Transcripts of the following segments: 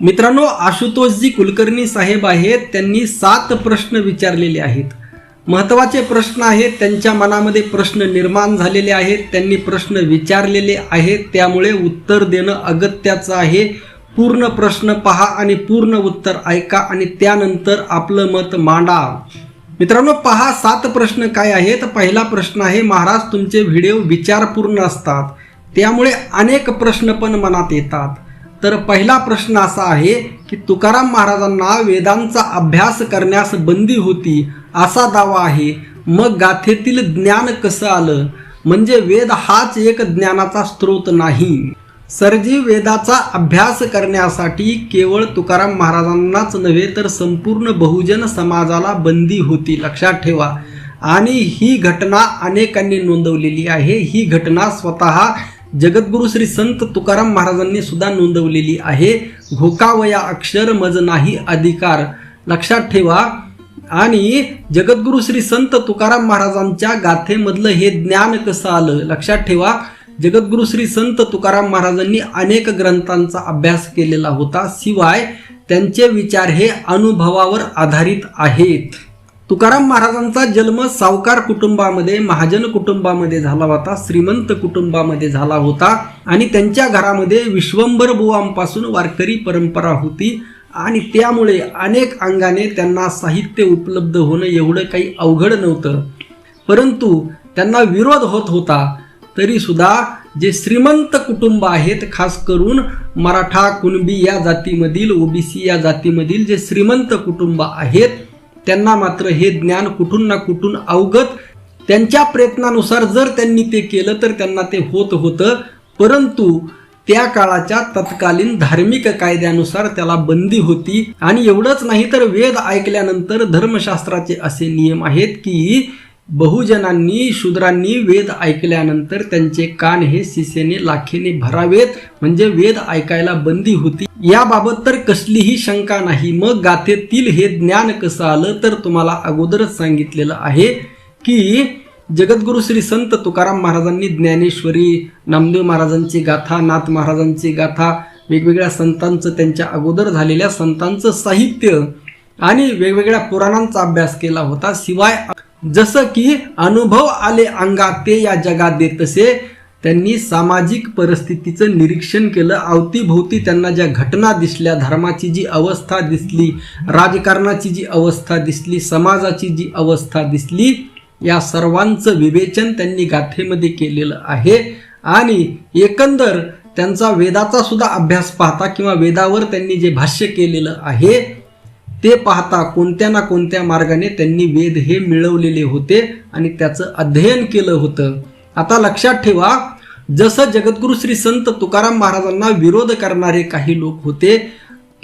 मित्रांनो आशुतोषजी कुलकर्णी साहेब आहेत. त्यांनी सात प्रश्न विचारलेले आहेत. महत्त्वाचे प्रश्न आहेत. त्यांच्या मनामध्ये प्रश्न निर्माण झालेले आहेत. त्यांनी प्रश्न विचारलेले आहेत. त्यामुळे उत्तर देणं अगत्याचं आहे. पूर्ण प्रश्न पहा आणि पूर्ण उत्तर ऐका आणि त्यानंतर आपलं मत मांडा. मित्रांनो पहा सात प्रश्न काय आहेत. पहिला प्रश्न आहे महाराज तुमचे व्हिडिओ विचारपूर्ण असतात. त्यामुळे अनेक प्रश्न पण मनात येतात. तर पहिला प्रश्न असा आहे की तुकाराम महाराजांना वेदांचा अभ्यास करण्यास बंदी होती असा दावा आहे. मग गाथेतील ज्ञान कसं आलं? म्हणजे वेद हाच एक ज्ञानाचा स्रोत नाही. सरजी वेदाचा अभ्यास करण्यासाठी केवळ तुकाराम महाराजांनाच नव्हे तर संपूर्ण बहुजन समाजाला बंदी होती. लक्षात ठेवा. आणि ही घटना अनेकांनी नोंदवलेली आहे. ही घटना स्वतः जगद्गुरु श्री संत तुकाराम महाराजांनी सुद्धा नोंदवलेली आहे. घोकावया अक्षर मज नाही अधिकार. लक्षात ठेवा. आणि जगद्गुरु श्री संत तुकाराम महाराजांच्या गाथेमधलं हे ज्ञान कसं आलं? लक्षात ठेवा. जगद्गुरु श्री संत तुकाराम महाराजांनी अनेक ग्रंथांचा अभ्यास केलेला होता. शिवाय त्यांचे विचार हे अनुभवावर आधारित आहेत. तुकाराम महाराजांचा जन्म सावकार कुटुंबामध्ये महाजन कुटुंबामध्ये झाला होता श्रीमंत कुटुंबामध्ये झाला होता आणि त्यांच्या घरामध्ये विश्वंभर बुवांपासून वारकरी परंपरा होती आणि त्यामुळे अनेक अंगाने त्यांना साहित्य उपलब्ध होणं एवढं काही अवघड नव्हतं. परंतु त्यांना विरोध होत होता तरीसुद्धा जे श्रीमंत कुटुंब आहेत खास करून मराठा कुणबी या जातीमधील ओबीसी या जातीमधील जे श्रीमंत कुटुंब आहेत त्यांना मात्र हे ज्ञान कुठून ना कुठून अवगत त्यांच्या प्रयत्नानुसार जर त्यांनी ते केलं तर त्यांना ते होत होतं. परंतु त्या काळाच्या तत्कालीन धार्मिक कायद्यानुसार त्याला बंदी होती. आणि एवढंच नाही तर वेद ऐकल्यानंतर धर्मशास्त्राचे असे नियम आहेत की बहुजनांनी शूद्रांनी वेद ऐकल्यानंतर त्यांचे कान हे सिसेने लाखेने भरावेत. म्हणजे वेद ऐकायला बंदी होती. याबाबत तर कसलीही शंका नाही. मग गाथेतील हे ज्ञान कसं आलं? तर तुम्हाला अगोदरच सांगितलेलं आहे की जगद्गुरु श्री संत तुकाराम महाराजांनी ज्ञानेश्वरी नामदेव महाराजांची गाथा नाथ महाराजांची गाथा वेगवेगळ्या संतांचं त्यांच्या अगोदर झालेल्या संतांचं साहित्य आणि वेगवेगळ्या पुराणांचा अभ्यास केला होता. शिवाय जसं की अनुभव आले अंगात ते या जगात देतसे त्यांनी सामाजिक परिस्थितीचं निरीक्षण केलं. अवतीभोवती त्यांना ज्या घटना दिसल्या धर्माची जी अवस्था दिसली राजकारणाची जी अवस्था दिसली समाजाची जी अवस्था दिसली या सर्वांचं विवेचन त्यांनी गाथेमध्ये केलेलं आहे. आणि एकंदर त्यांचा वेदाचा सुद्धा अभ्यास पाहता किंवा वेदावर त्यांनी जे भाष्य केलेलं आहे ते पाहता कोणत्या ना कोणत्या मार्गाने त्यांनी वेद हे मिळवलेले होते आणि त्याचं अध्ययन केलं होतं. आता लक्षात ठेवा जसं जगद्गुरु श्री संत तुकाराम महाराजांना विरोध करणारे काही लोक होते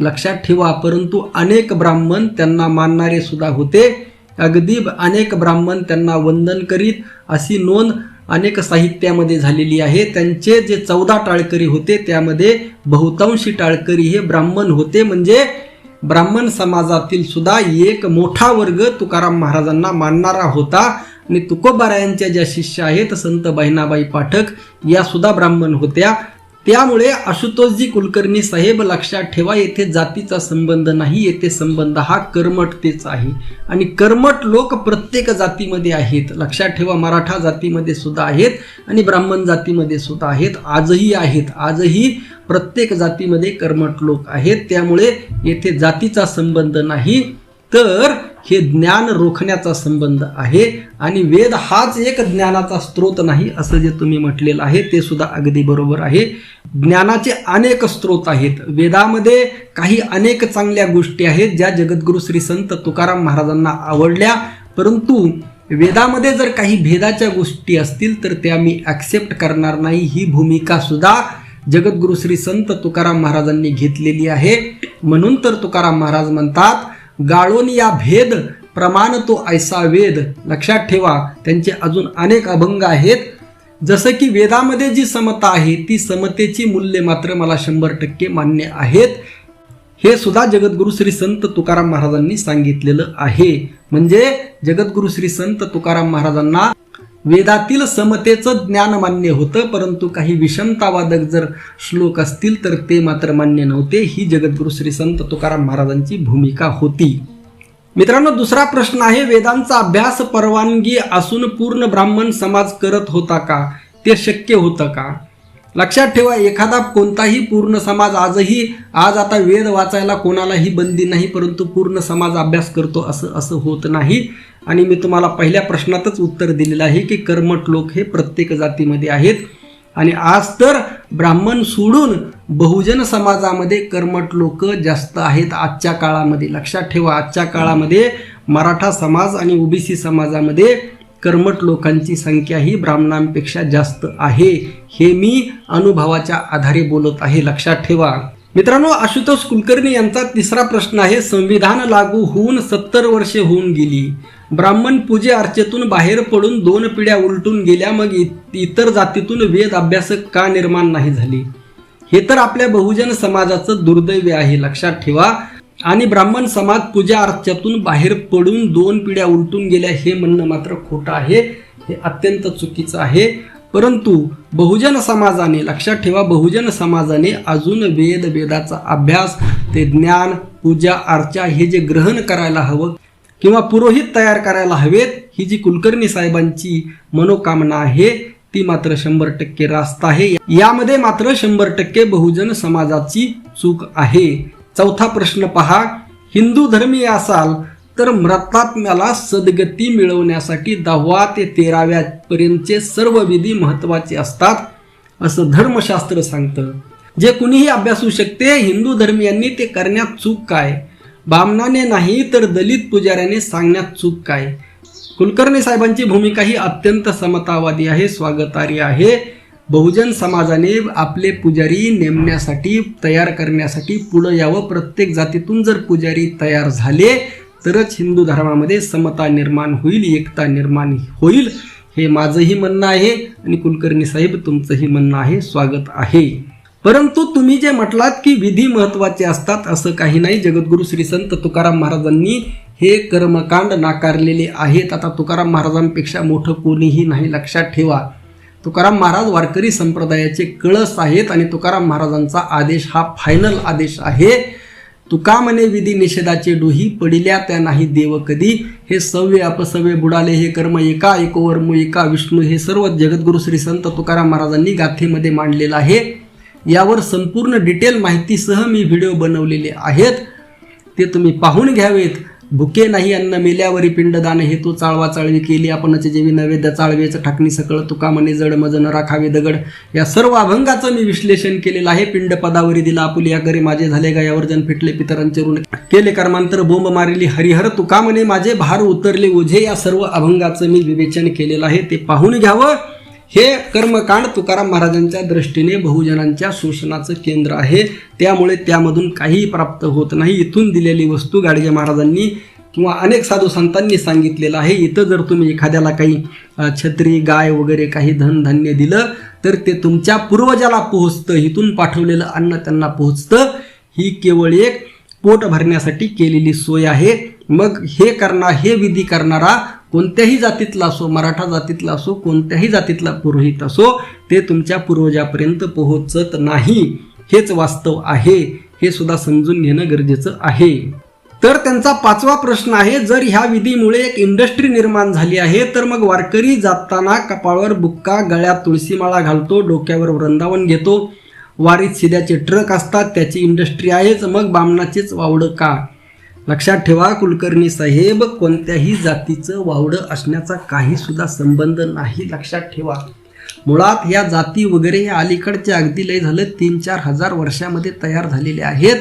लक्षात ठेवा परंतु अनेक ब्राह्मण त्यांना मानणारे सुद्धा होते. अगदी अनेक ब्राह्मण त्यांना वंदन करीत अशी नोंद अनेक साहित्यामध्ये झालेली आहे. त्यांचे जे चौदा टाळकरी होते त्यामध्ये बहुतांशी टाळकरी हे ब्राह्मण होते. म्हणजे ब्राह्मण समाजातील सुद्धा एक मोठा वर्ग तुकाराम महाराजांना मानणारा होता. आणि तुकोबारायांच्या ज्या शिष्य आहेत संत बहिणाबाई पाठक या सुद्धा ब्राह्मण होत्या. त्यामुळे आशुतोषजी कुलकर्णी साहेब लक्षात ठेवा येथे जातीचा संबंध नाही येथे संबंध हा कर्मठतेचा आहे. आणि कर्मट लोक प्रत्येक जातीमध्ये आहेत. लक्षात ठेवा मराठा जातीमध्ये सुद्धा आहेत आणि ब्राह्मण जातीमध्ये सुद्धा आहेत. आजही आहेत. आजही प्रत्येक जातीमध्ये कर्मठ लोक आहेत. त्यामुळे येथे जातीचा संबंध नाही तर हे ज्ञान रोखण्याचा संबंध आहे. आणि वेद हाच एक ज्ञानाचा स्रोत नाही असं जे तुम्ही म्हटलेलं आहे ते सुद्धा अगदी बरोबर आहे. ज्ञानाचे अनेक स्रोत आहेत. वेदामध्ये काही अनेक चांगल्या गोष्टी आहेत ज्या जगद्गुरु श्री संत तुकाराम महाराजांना आवडल्या. परंतु वेदामध्ये जर काही भेदाच्या गोष्टी असतील तर त्या मी ॲक्सेप्ट करणार नाही. ही भूमिका सुद्धा जगद्गुरु श्री संत तुकाराम महाराजांनी घेतलेली आहे. म्हणून तर तुकाराम महाराज म्हणतात गाळून या भेद प्रमाण तो ऐसा वेद. लक्षात ठेवा त्यांचे अजून अनेक अभंग आहेत. जसं की वेदामध्ये जी समता आहे ती समतेची मूल्य मात्र मला शंभर टक्के मान्य आहेत. हे सुद्धा जगद्गुरु श्री संत तुकाराम महाराजांनी सांगितलेलं आहे. म्हणजे जगद्गुरु श्री संत तुकाराम महाराजांना वेदातील समतेचं ज्ञान मान्य होतं परंतु काही विषमतावादक जर श्लोक असतील तर ते मात्र मान्य नव्हते. ही जगद्गुरु श्री संत तुकाराम महाराजांची भूमिका होती. मित्रांनो दुसरा प्रश्न आहे वेदांचा अभ्यास परवानगी असून पूर्ण ब्राह्मण समाज करत होता का? ते शक्य होतं का? लक्षात ठेवा एखादा कोणताही पूर्ण समाज आजही आज आता वेद वाचायला कोणालाही बंदी नाही परंतु पूर्ण समाज अभ्यास करतो असं असं होत नाही. आणि मी तुम्हाला पहिल्या प्रश्नातच उत्तर दिलेलं आहे की कर्मट लोक हे प्रत्येक जातीमध्ये आहेत. आणि आज तर ब्राह्मण सोडून बहुजन समाजामध्ये कर्मट लोक जास्त आहेत आजच्या काळामध्ये. लक्षात ठेवा आजच्या काळामध्ये मराठा समाज आणि ओबीसी समाजामध्ये कर्मठ लोकांची संख्या ही ब्राह्मणांपेक्षा जास्त आहे हे मी अनुभवाच्या आधारे बोलत आहे. लक्षात ठेवा. मित्रांनो आशुतोष कुलकर्णी यांचा तिसरा प्रश्न आहे संविधान लागू होऊन सत्तर वर्षे होऊन गेली. ब्राह्मण पूजे अर्चेतून बाहेर पडून दोन पिढ्या उलटून गेल्या मग इ- इतर जातीतून वेद अभ्यासक का निर्माण नाही झाले? हे तर आपल्या बहुजन समाजाचं दुर्दैव आहे लक्षात ठेवा. आणि ब्राह्मण समाज पूजा अर्च्यातून बाहेर पडून दोन पिढ्या उलटून गेल्या हे म्हणणं मात्र खोटं आहे. हे अत्यंत चुकीचं आहे. परंतु बहुजन समाजाने लक्षात ठेवा बहुजन समाजाने अजून वेद वेदाचा अभ्यास ते ज्ञान पूजा अर्चा हे जे ग्रहण करायला हवं किंवा पुरोहित तयार करायला हवेत ही जी कुलकर्णी साहेबांची मनोकामना आहे ती मात्र शंभर टक्के रास्त आहे. यामध्ये मात्र शंभर टक्के बहुजन समाजाची चूक आहे. चौथा प्रश्न पहा हिंदू धर्मीय असाल तर मृतात्म्याला सद्गती मिळवण्यासाठी दहावा ते तेराव्या पर्यंतचे सर्व विधी महत्त्वाचे असतात असं धर्मशास्त्र सांगतं. जे कुणीही अभ्यासू शकते हिंदू धर्मियांनी ते करण्यात चूक काय? बामणाने नाही तर दलित पुजाऱ्याने सांगण्यात चूक काय? कुलकर्णी साहेबांची भूमिका ही अत्यंत समतावादी आहे स्वागतार्य आहे. बहुजन समाजाने आपले पुजारी नेमण्यासाठी तयार करण्यासाठी पुढं यावं. प्रत्येक जातीतून जर पुजारी तयार झाले तरच हिंदू धर्मामध्ये समता निर्माण होईल एकता निर्माण होईल. हे माझंही म्हणणं आहे आणि कुलकर्णी साहेब तुमचंही म्हणणं आहे. स्वागत आहे. परंतु तुम्ही जे म्हटलात की विधी महत्त्वाचे असतात असं काही नाही. जगद्गुरु श्री संत तुकाराम महाराजांनी हे कर्मकांड नाकारलेले आहेत. आता तुकाराम महाराजांपेक्षा मोठं कोणीही नाही. लक्षात ठेवा. तुकाराम महाराज वारकरी संप्रदायाचे कळस आहेत आणि तुकाराम महाराजांचा आदेश हा फायनल आदेश आहे. तुका म्हणे विधी निषेधाचे डोही पडिल्या त्या नाही देव कधी. हे सव्य अपसव्य बुडाले हे कर्म एका एकोवर्म एका विष्णू हे सर्व जगद्गुरु श्री संत तुकाराम महाराजांनी गाथेमध्ये मांडलेलं आहे. यावर संपूर्ण डिटेल माहितीसह मी व्हिडिओ बनवलेले आहेत. ते तुम्ही पाहून घ्यावेत. भुके नाही अन्न मेल्यावरी पिंडदान हेतू चाळवा चाळवी केली. आपणच जेवी नैवेद्य चाळवेचं ठाकणी सकळ तुका म्हणे जड मज न राखावे दगड. या सर्व अभंगाचं मी विश्लेषण केलेलं आहे. पिंड पदावरी दिला आपुलिया घरी माझे झाले गायावर जन फिटले पितरांचे ऋण केले. कर्मांतर बोंब मारिली हरिहर तुका म्हणे माझे भार उतरले. ओझे या सर्व अभंगाचं मी विवेचन केलेलं आहे. ते पाहून घ्यावं. हे कर्मकांड तुकाराम महाराजांच्या दृष्टीने बहुजनांच्या शोषणाचं केंद्र आहे. त्यामुळे त्यामधून काही प्राप्त होत नाही. इथून दिलेली वस्तू गाडगे महाराजांनी किंवा अनेक साधू संतांनी सांगितलेलं आहे. इथं जर तुम्ही एखाद्याला काही छत्री गाय वगैरे काही धनधान्य दिलं तर ते तुमच्या पूर्वजाला पोहोचतं. इथून पाठवलेलं अन्न त्यांना पोहोचतं. ही केवळ एक पोट भरण्यासाठी केलेली सोय आहे. मग हे करणार हे विधी करणारा कोणत्याही जातीतला असो मराठा जातीतला असो कोणत्याही जातीतला पुरोहित असो ते तुमच्या पूर्वजापर्यंत पोहोचत नाही. हेच वास्तव आहे. हे सुद्धा समजून घेणं गरजेचं आहे. तर त्यांचा पाचवा प्रश्न आहे जर ह्या विधीमुळे एक इंडस्ट्री निर्माण झाली आहे तर मग वारकरी जाताना कपाळावर बुक्का गळ्यात तुळशीमाळा घालतो डोक्यावर वृंदावन घेतो. वारीत शिद्याचे ट्रक असतात त्याची इंडस्ट्री आहेच मग बामणाचेच वावडं का? लक्षात ठेवा कुलकर्णी साहेब कोणत्याही जातीचं वावडं असण्याचा काही सुद्धा संबंध नाही. लक्षात ठेवा. मुळात ह्या जाती वगैरे या अलीकडचे अगदी लय झालं तीन चार हजार वर्षामध्ये तयार झालेले आहेत.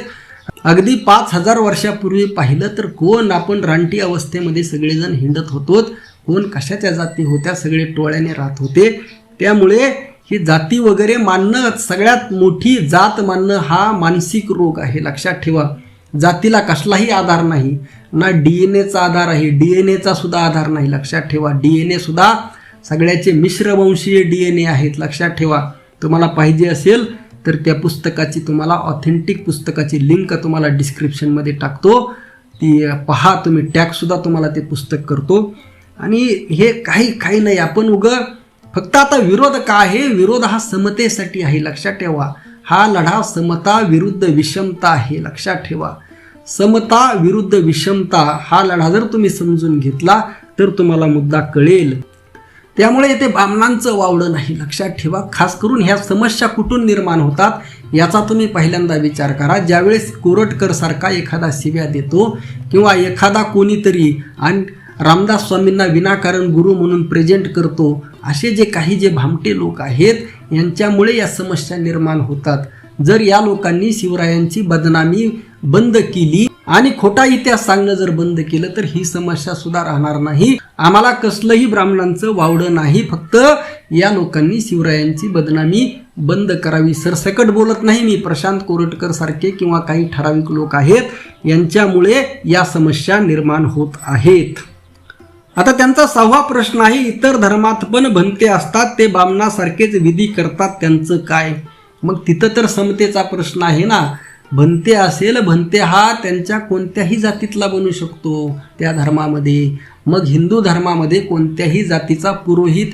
अगदी पाच हजार वर्षापूर्वी पाहिलं तर कोण आपण रानटी अवस्थेमध्ये सगळेजण हिंडत होतो कोण कशाच्या जाती होत्या? सगळे टोळ्याने राहत होते. त्यामुळे ही जाती वगैरे मानणं सगळ्यात मोठी जात मानणं हा मानसिक रोग आहे. लक्षात ठेवा. जातीला कसलाही आधार नाही ना डी एन एचा आधार आहे डी एन एचा सुद्धा आधार नाही. लक्षात ठेवा डी एन ए सुद्धा सगळ्याचे मिश्रवंशीय डी एन ए आहेत. लक्षात ठेवा तुम्हाला पाहिजे असेल तर त्या पुस्तकाची तुम्हाला ऑथेंटिक पुस्तकाची लिंक तुम्हाला डिस्क्रिप्शनमध्ये टाकतो. ती पहा तुम्ही टॅगसुद्धा तुम्हाला ते पुस्तक करतो. आणि हे काही काही नाही आपण उगं फक्त आता विरोध का आहे? विरोध हा समतेसाठी आहे. लक्षात ठेवा हा लढा समता विरुद्ध विषमता आहे. लक्षात ठेवा. समता विरुद्ध विषमता हा लढा जर तुम्ही समजून घेतला तर तुम्हाला मुद्दा कळेल. त्यामुळे येथे बामणांचं वावडं नाही. लक्षात ठेवा. खास करून ह्या समस्या कुठून निर्माण होतात याचा तुम्ही पहिल्यांदा विचार करा. ज्यावेळेस कोरटकर सारखा एखादा शिव्या देतो किंवा एखादा कोणीतरी आणि रामदास स्वामींना विनाकारण गुरु म्हणून प्रेझेंट करतो असे जे काही जे भामटे लोक आहेत यांच्यामुळे या समस्या निर्माण होतात. जर या लोकांनी शिवरायांची बदनामी बंद केली आणि खोटा इतिहास सांगणं जर बंद केलं तर ही समस्या सुद्धा राहणार नाही. आम्हाला कसलंही ब्राह्मणांचं वावडं नाही फक्त या लोकांनी शिवरायांची बदनामी बंद करावी. सरसकट बोलत नाही मी प्रशांत कोरटकर सारखे किंवा काही ठराविक लोक आहेत यांच्यामुळे या समस्या निर्माण होत आहेत. आता त्यांचा सहावा प्रश्न आहे इतर धर्मात पण भंते असतात ते बामणासारखेच विधी करतात त्यांचं काय? मग तिथं तर समतेचा प्रश्न आहे ना. भंते असेल भंते हा त्यांच्या कोणत्याही जातीतला बनू शकतो त्या धर्मामध्ये. मग हिंदू धर्मामध्ये कोणत्याही जातीचा पुरोहित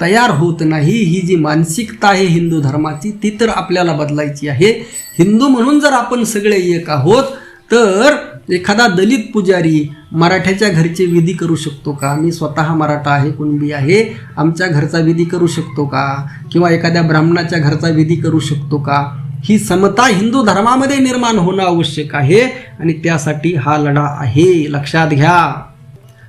तयार होत नाही. ही जी मानसिकता आहे हिंदू धर्माची ती तर आपल्याला बदलायची आहे. हिंदू म्हणून जर आपण सगळे एक आहोत तर एखादा दलित पुजारी मराठ्याच्या घरचे विधी करू शकतो का? मी स्वतः मराठा आहे कुणबी आहे आमच्या घरचा विधी करू शकतो का? किंवा एखाद्या ब्राह्मणाच्या घरचा विधी करू शकतो का? ही समता हिंदू धर्मामध्ये निर्माण होणं आवश्यक आहे आणि त्यासाठी हा लढा आहे. लक्षात घ्या.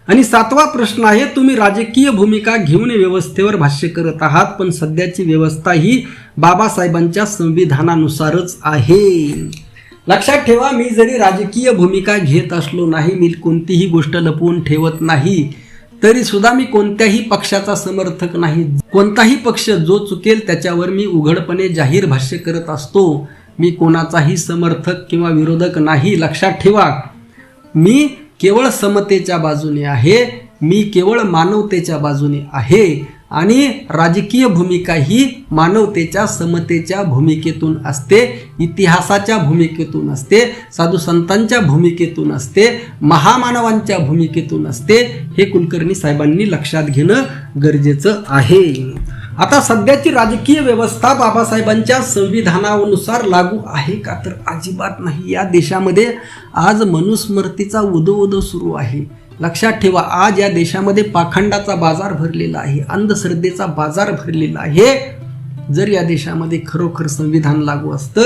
आणि सातवा प्रश्न आहे तुम्ही राजकीय भूमिका घेऊन व्यवस्थेवर भाष्य करत आहात पण सध्याची व्यवस्था ही बाबासाहेबांच्या संविधानानुसारच आहे. लक्षात ठेवा मी जरी राजकीय भूमिका घेत असलो नाही मी कोणतीही गोष्ट लपवून ठेवत नाही तरी सुद्धा मी कोणत्याही पक्षाचा समर्थक नाही. कोणताही पक्ष जो चुकेल त्याच्यावर मी उघडपणे जाहीर भाष्य करत असतो. मी कोणाचाही समर्थक किंवा विरोधक नाही. लक्षात ठेवा मी केवळ समतेच्या बाजूने आहे मी केवळ मानवतेच्या बाजूने आहे. आणि राजकीय भूमिका ही मानवतेच्या समतेच्या भूमिकेतून असते इतिहासाच्या भूमिकेतून असते साधू संतांच्या भूमिकेतून असते महामानवांच्या भूमिकेतून असते हे कुलकर्णी साहेबांनी लक्षात घेणं गरजेचं आहे. आता सध्याची राजकीय व्यवस्था बाबासाहेबांच्या संविधानानुसार लागू आहे का? तर अजिबात नाही. या देशामध्ये आज मनुस्मृतीचा उदो उदो सुरू आहे. लक्षात ठेवा आज या देशामध्ये पाखंडाचा बाजार भरलेला आहे अंधश्रद्धेचा बाजार भरलेला आहे. जर या देशामध्ये खरोखर संविधान लागू असतं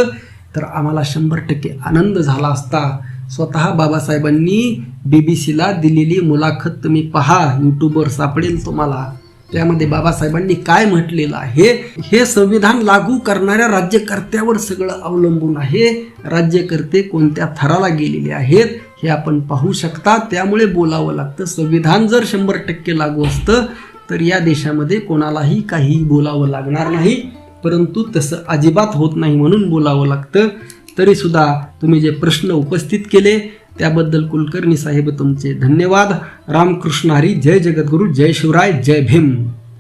तर आम्हाला शंभर टक्के आनंद झाला असता. स्वतः बाबासाहेबांनी बी बी सीला दिलेली मुलाखत तुम्ही पहा यूट्यूबवर सापडेल तुम्हाला. त्यामध्ये बाबासाहेबांनी काय म्हटलेलं आहे? हे संविधान लागू करणाऱ्या राज्यकर्त्यावर सगळं अवलंबून आहे. राज्यकर्ते कोणत्या थराला गेलेले आहेत हे आपण पाहू शकता. त्यामुळे बोलावं लागतं. संविधान जर शंभर टक्के लागू असतं तर या देशामध्ये कोणालाही काही बोलावं लागणार नाही. परंतु तसं अजिबात होत नाही म्हणून बोलावं लागतं. तरीसुद्धा तुम्ही जे प्रश्न उपस्थित केले त्याबद्दल कुलकर्णी साहेब तुमचे धन्यवाद. रामकृष्ण हरी जय जगद्गुरू जय शिवराय जय भीम.